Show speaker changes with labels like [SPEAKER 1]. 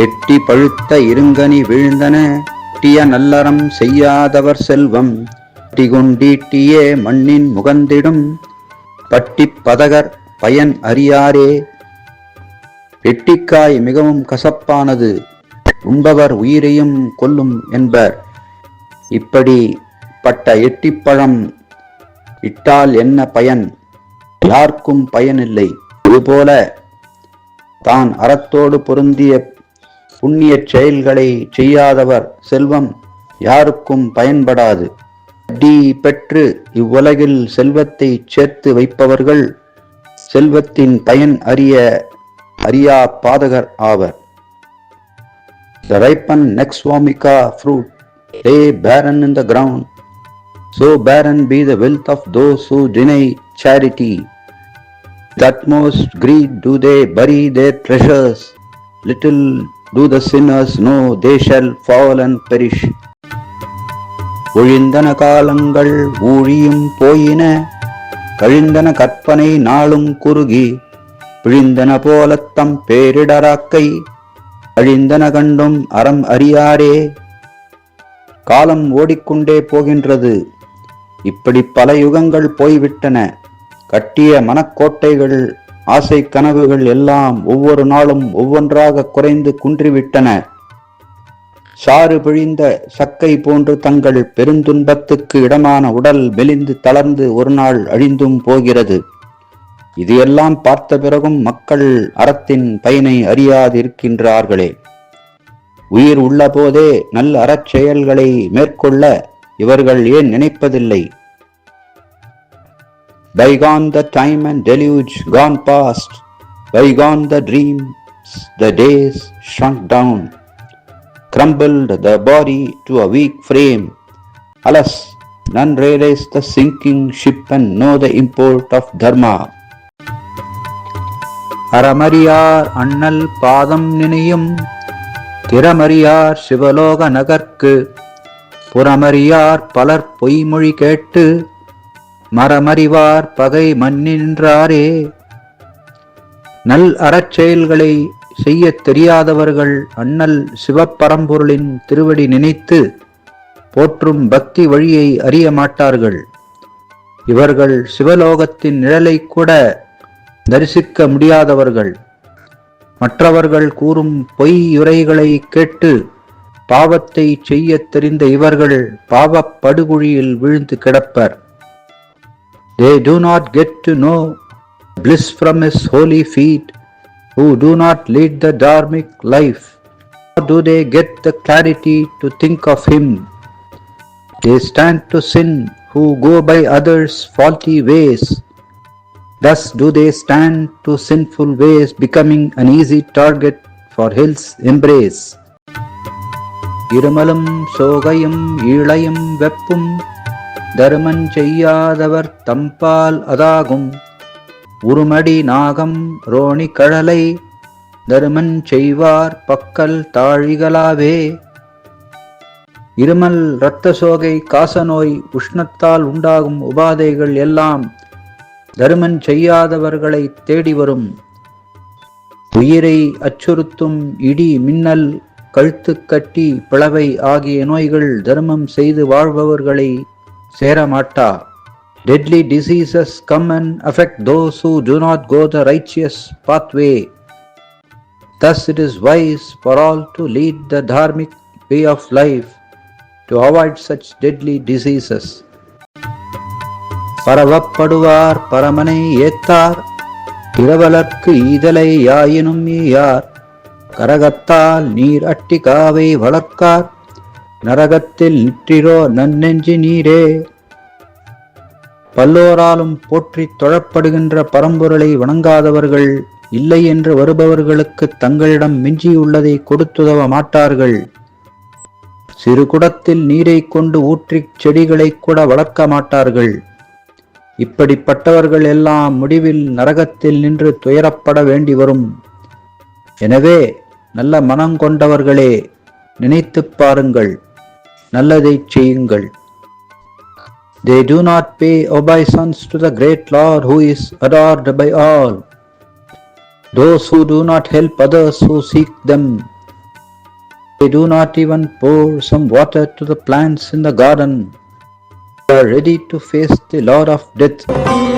[SPEAKER 1] எட்டி பழுத்த இருங்கனி வீழ்ந்தன டிய நல்லறம் செய்யாதவர் செல்வம் டிகுண்டீட்டியே மண்ணின் முகந்திடும் பட்டி பதகர் பயன் அறியாரே. எட்டிக்காய் மிகவும் கசப்பானது உண்பவர் உயிரையும் கொல்லும் என்பர். இப்படி பட்ட எட்டிப்பழம் இட்டால் என்ன பயன்? யாருக்கும் பயனில்லை. இதுபோல தான் அறத்தோடு பொருந்திய புண்ணிய செயல்களை செய்யாதவர் செல்வம் யாருக்கும் பயன்படாது வட்டி பெற்று இவ்வுலகில் செல்வத்தை சேர்த்து வைப்பவர்கள் செல்வத்தின் பயன் அறிய அறியா பாதகர் ஆவர் The ripen Nexvomica fruit lay barren in the ground. So barren be the wealth of those who deny charity. With utmost greed do they bury their treasures. Little do the sinners know they shall fall and perish. ஒழிந்தன காலங்கள் ஊழியும் போயின கழிந்தன கற்பனை நாளும் குறுகி பிழிந்தன போலத்தம் பேரிடராக்கை அழிந்தன கண்டும் அறம் அறியாரே காலம் ஓடிக்கொண்டே போகின்றது இப்படி பல யுகங்கள் போய்விட்டன கட்டிய மனக்கோட்டைகள் ஆசை கனவுகள் எல்லாம் ஒவ்வொரு நாளும் ஒவ்வொன்றாக குறைந்து குன்றிவிட்டன. சாறு பிழிந்த சக்கை போன்று தங்கள் பெருந்துன்பத்துக்கு இடமான உடல் மெலிந்து தளர்ந்து ஒரு நாள் அழிந்தும் போகிறது. இது எல்லாம் பார்த்த பிறகும் மக்கள் அறத்தின் பயனை அறியாதிருக்கின்றார்களே. உயிர் உள்ளபோதே நல்ல அறச் செயல்களை மேற்கொள்ள இவர்கள் ஏன் நினைப்பதில்லை? Bygone the time and deluge gone past, bygone the dreams, the days shrunk down, crumbled the body to a weak frame. Alas, none realize the sinking ship and know the import of dharma. அறமறியார் அண்ணல் பாதம் நினையும் திறமறியார் சிவலோக நகர்க்கு புறமறியார் பலர் பொய்மொழி கேட்டு மரமறிவார் பகை மன்னின்றாரே நல் அறச்செயல்களை செய்யத் தெரியாதவர்கள் அண்ணல் சிவப்பரம்பொருளின் திருவடி நினைத்து போற்றும் பக்தி வழியை அறிய மாட்டார்கள். இவர்கள் சிவலோகத்தின் நிழலை கூட தரிசிக்க முடியாதவர்கள். மற்றவர்கள் கூறும் பொய் உரைகளை கேட்டு பாவத்தை செய்யத் தெரிந்த இவர்கள் பாவப் படுகுழியில் வீழ்ந்து கிடப்பர். They do not get to know bliss from his holy feet who do not lead the dharmic life, nor do they get the clarity to think of him. They stand to sin who go by others' faulty ways. Thus do they stand to sinful ways, becoming an easy target for hell's embrace. இருமலும் சோகையும் ஈழையும் வெப்பும் Dharuman செய்யாதவர் தம்பால் அதாகும். உருமடி நாகம் ரோணி கழலை தருமன் செய்வார் பக்கல் தாழிகளாவே. இருமல் இரத்த சோகை காசநோய் உஷ்ணத்தால் உண்டாகும் உபாதைகள் எல்லாம் தருமன் செய்யாதவர்களை தேடி வரும். உயிரை அச்சுறுத்தும் இடி மின்னல் கழுத்து கட்டி பிளவை ஆகிய நோய்கள் தர்மம் செய்து வாழ்பவர்களை சேரமாட்டா Deadly diseases come and affect those who do not go the righteous pathway. Thus, it is wise for all to lead the dharmic way of life to avoid such deadly diseases. பரவப்படுவார் பரமனை ஏத்தார் பிறவலர்க்கு ஈதலை யாயினும் ஈயார் கரகத்தால் நீர் அட்டி காவை வளர்க்கார் நரகத்தில் நிற்றிரோ நன்னெஞ்சி நீரே. பல்லோராலும் போற்றி தொழப்படுகின்ற பரம்பொருளை வணங்காதவர்கள் இல்லை என்று வருபவர்களுக்கு தங்களிடம் மிஞ்சியுள்ளதை கொடுத்துதவ மாட்டார்கள். சிறு குடத்தில் நீரை கொண்டு ஊற்றிச் செடிகளை கூட வளர்க்க மாட்டார்கள். இப்படிப்பட்டவர்கள் எல்லாம் முடிவில் நரகத்தில் நின்று துயரப்பட வேண்டி வரும். எனவே நல்ல மனம் கொண்டவர்களே நினைத்துப் பாருங்கள். நல்லதைச் செய்யுங்கள் They do not pay obeisance to the great Lord who is adored by all. Those who do not help others who seek them They do not even pour some water to the plants in the garden. They are ready to face the Lord of Death.